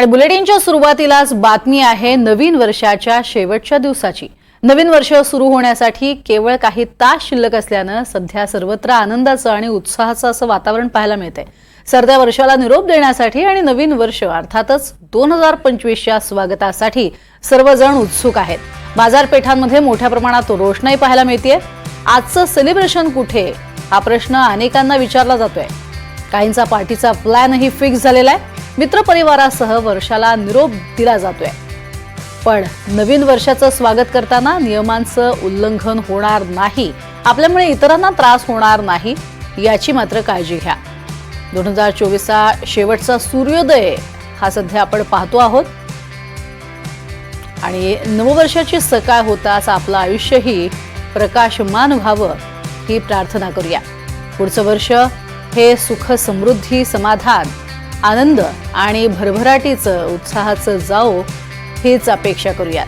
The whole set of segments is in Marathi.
आणि बुलेटिनच्या सुरुवातीलाच बातमी आहे नवीन वर्षाच्या शेवटच्या दिवसाची. नवीन वर्ष सुरू होण्यासाठी केवळ काही तास शिल्लक असल्यानं सध्या सर्वत्र आनंदाचं आणि उत्साहाचं असं वातावरण पाहायला मिळतंय. सरत्या वर्षाला निरोप देण्यासाठी आणि नवीन वर्ष अर्थातच दोन हजार पंचवीसच्या स्वागतासाठी सर्वजण उत्सुक आहेत. बाजारपेठांमध्ये मोठ्या प्रमाणात रोषणाई पाहायला मिळतेय. आजचं सेलिब्रेशन कुठे? हा प्रश्न अनेकांना विचारला जातोय. काहींचा पार्टीचा प्लॅनही फिक्स झालेला आहे. मित्रपरिवारासह वर्षाला निरोप दिला जातोय. पण नवीन वर्षाचं स्वागत करताना नियमांचं उल्लंघन होणार नाही आपल्यामुळे इतरांना त्रास होणार नाही याची मात्र काळजी घ्या. दोन हजार चोवीसचा शेवटचा सूर्योदय हा सध्या आपण पाहतो आहोत. आणि नववर्षाची सकाळ होताच आपलं आयुष्यही प्रकाशमान व्हावं ही प्रार्थना करूया. पुढचं वर्ष हे सुख समृद्धी समाधान आनंद आणि भरभराटीचं उत्साहाचं जाओ हीच अपेक्षा करूयात.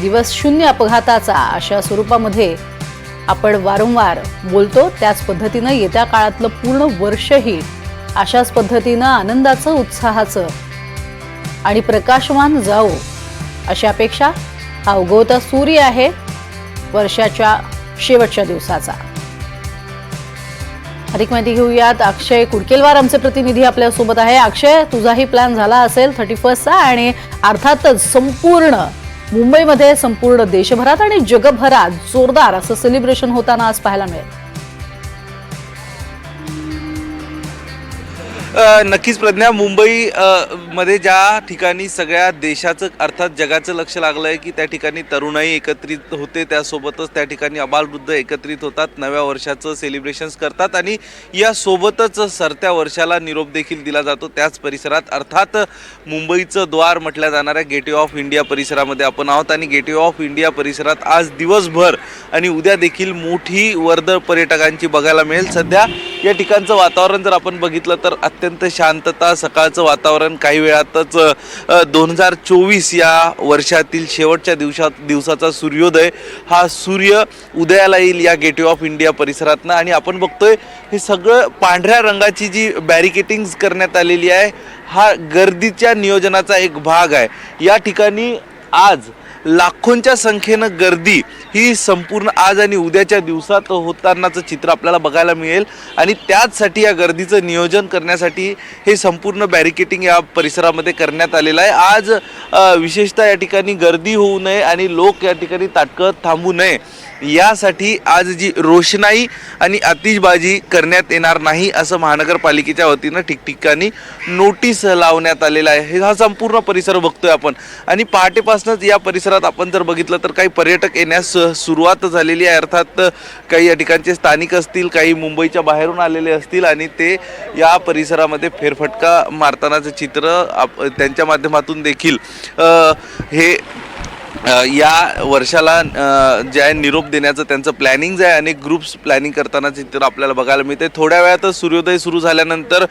दिवस शून्य अपघाताचा अशा स्वरूपामध्ये आपण वारंवार बोलतो त्याच पद्धतीनं येत्या काळातलं पूर्ण वर्षही अशाच पद्धतीनं आनंदाचं उत्साहाचं आणि प्रकाशमान जाओ अशी अपेक्षा हा उगवता सूर्य आहे वर्षाच्या शेवटच्या दिवसाचा. अधिक माहिती घेऊयात. अक्षय कुडकेलवार आमचे प्रतिनिधी आपल्यासोबत आहे. अक्षय तुझाही प्लॅन झाला असेल थर्टी फर्स्टचा आणि अर्थातच संपूर्ण मुंबईमध्ये संपूर्ण देशभरात आणि जगभरात जोरदार असं सेलिब्रेशन होताना आज पाहायला मिळेल. नक्कीच प्रज्ञा मुंबई मध्ये ज्या ठिकाणी सगळ्या देशाचं अर्थात जगाचं लक्ष लागलं आहे की त्या ठिकाणी तरुणाई एकत्रित होते त्यासोबतच त्या ठिकाणी अबालवृद्ध एकत्रित होतात नव्या वर्षाचं सेलिब्रेशन्स करतात आणि यासोबतच सरत्या वर्षाला निरोप देखील दिला जातो. त्याच परिसरात अर्थात मुंबईचं द्वार म्हटल्या जाणाऱ्या गेटवे ऑफ इंडिया परिसरामध्ये आपण आहोत आणि गेटवे ऑफ इंडिया परिसरात आज दिवसभर आणि उद्या देखील मोठी वर्दळ पर्यटकांची बघायला मिळेल. सध्या या ठिकाणचं वातावरण जर आपण बघितलं तर अत्यंत शांतता सकाळचं वातावरण काही वेळातच दोन हजार चोवीस या वर्षातील शेवटच्या दिवसात दिवसाचा सूर्योदय हा सूर्य उदयाला येईल या गेटवे ऑफ इंडिया परिसरातनं. आणि आपण बघतोय हे सगळं पांढऱ्या रंगाची जी बॅरिकेटिंग्स करण्यात आलेली आहे हा गर्दीच्या नियोजनाचा एक भाग आहे. या ठिकाणी आज लाखोंच्या संख्येनं गर्दी ही संपूर्ण आज आणि उद्याच्या दिवसात होतानाचं चित्र आपल्याला बघायला मिळेल. आणि त्याचसाठी या गर्दीचं नियोजन करण्यासाठी हे संपूर्ण बॅरिकेटिंग या परिसरामध्ये करण्यात आलेलं आहे. आज विशेषतः या ठिकाणी गर्दी होऊ नये आणि लोक या ठिकाणी ताटकत थांबू नये. यासाठी आज जी रोषणाई आणि आतिषबाजी करण्यात येणार नाही असं महानगरपालिकेच्या वतीनं ठिकठिकाणी नोटीस लावण्यात आलेला आहे. हे हा संपूर्ण परिसर बघतोय आपण. आणि पहाटेपासूनच या परिसरात आपण जर बघितलं तर काही पर्यटक येण्यास सुरुवात झालेली आहे. अर्थात काही या ठिकाणचे स्थानिक असतील काही मुंबईच्या बाहेरून आलेले असतील आणि ते या परिसरामध्ये फेरफटका मारतानाचं चित्र आप त्यांच्या माध्यमातून देखील हे या वर्षाला जे आहे निरोप देण्याचं त्यांचं प्लॅनिंग आहे अनेक ग्रुप्स प्लॅनिंग करताना चित्र आपल्याला बघायला मिळते थोड्या वेळातच सूर्योदय सुरू झाल्यानंतर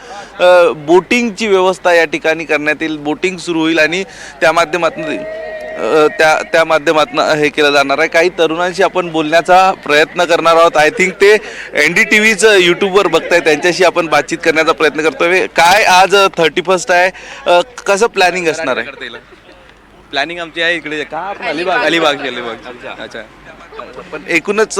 बोटिंगची व्यवस्था या ठिकाणी करण्यात येईल. बोटिंग सुरू होईल आणि त्या माध्यमातून त्या त्या माध्यमातून हे केलं जाणार आहे. काही तरुणांशी आपण बोलण्याचा प्रयत्न करणार आहोत. आय थिंक ते एन डी टी व्हीचं यूट्यूबवर बघताय. त्यांच्याशी आपण बातचीत करण्याचा प्रयत्न करतोय. काय आज थर्टी फर्स्ट आहे? कसं प्लॅनिंग असणार आहे? प्लॅनिंग आमची आहे इकडे. का आपण? अलिबाग. अलिबाग. अलिबाग. अच्छा. पण एकूणच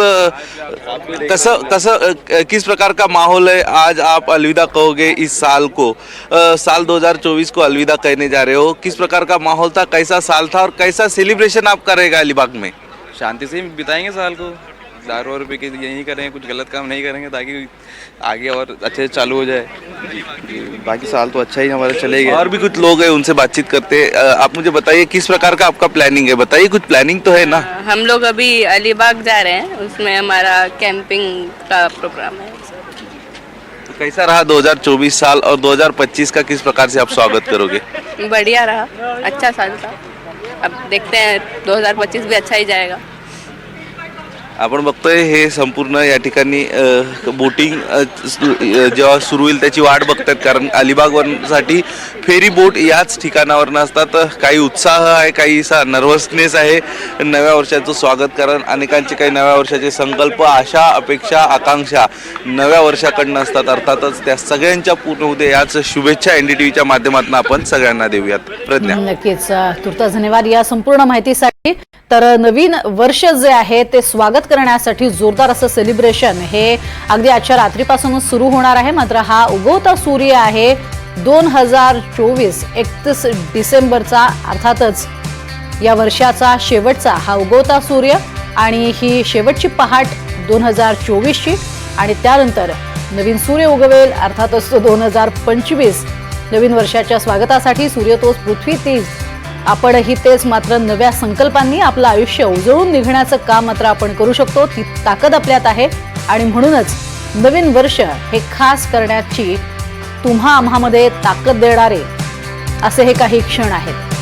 कसं कसं किस प्रकार का माहौल है? आज आप अलविदा कहोगे इस साल को। आ, साल 2024 को अलविदा कहने जा रहे हो। किस प्रकार का माहौल था? कैसा साल था? और कैसा सेलिब्रेशन आप करेगा अलीबाग में? शांति से बिताएँगे साल को। दारू वारू पी के यही करेंगे कुछ गलत काम नहीं करेंगे ताकि आगे और अच्छे से चालू हो जाए। बाकी साल तो अच्छा ही हमारा चलेगा और भी कुछ लोग हैं उनसे बातचीत करते आप मुझे बताइए किस प्रकार का आपका प्लानिंग है? बताइए कुछ प्लानिंग तो है ना? हम लोग अभी अलीबाग जा रहे हैं उसमें हमारा कैंपिंग का प्रोग्राम है। तो कैसा रहा 2024 साल और 2025 का किस प्रकार से आप स्वागत करोगे? बढ़िया रहा अच्छा साल था। अब देखते हैं 2025 भी अच्छा ही जाएगा। आपण बघतोय हे संपूर्ण या ठिकाणी बोटिंग जेव्हा सुरू होईल त्याची वाट बघतात कारण अलिबागवरसाठी फेरी बोट याच ठिकाणावर असतात. काही उत्साह आहे काहीसा नर्वसनेस आहे. नव्या वर्षाचं स्वागत कारण अनेकांचे काही नव्या वर्षाचे संकल्प आशा अपेक्षा आकांक्षा नव्या वर्षाकडनं असतात. अर्थातच त्या सगळ्यांच्या पूर्ण होते याच शुभेच्छा एन डी टी व्हीच्या माध्यमातून आपण सगळ्यांना देऊयात. प्रज्ञा. नक्कीच. तुर्तास धन्यवाद. या संपूर्ण माहितीसाठी तर नवीन वर्ष जे आहे ते स्वागत करण्यासाठी जोरदार असं सेलिब्रेशन हे अगदी आजच्या रात्रीपासूनच सुरू होणार आहे. मात्र हा उगवता सूर्य आहे दोन हजार चोवीस एकतीस डिसेंबरचा. अर्थातच या वर्षाचा शेवटचा हा उगवता सूर्य आणि ही शेवटची पहाट दोन हजार चोवीसची. आणि त्यानंतर नवीन सूर्य उगवेल अर्थातच तो दोन हजार पंचवीस. नवीन वर्षाच्या स्वागतासाठी सूर्यतोष पृथ्वी तीस आपणही तेच मात्र नव्या संकल्पांनी आपलं आयुष्य उजळून निघण्याचं काम मात्र आपण करू शकतो. ती ताकद आपल्यात आहे. आणि म्हणूनच नवीन वर्ष हे खास करण्याची तुम्हा आम्हामध्ये ताकद देणारे असे हे काही क्षण आहेत.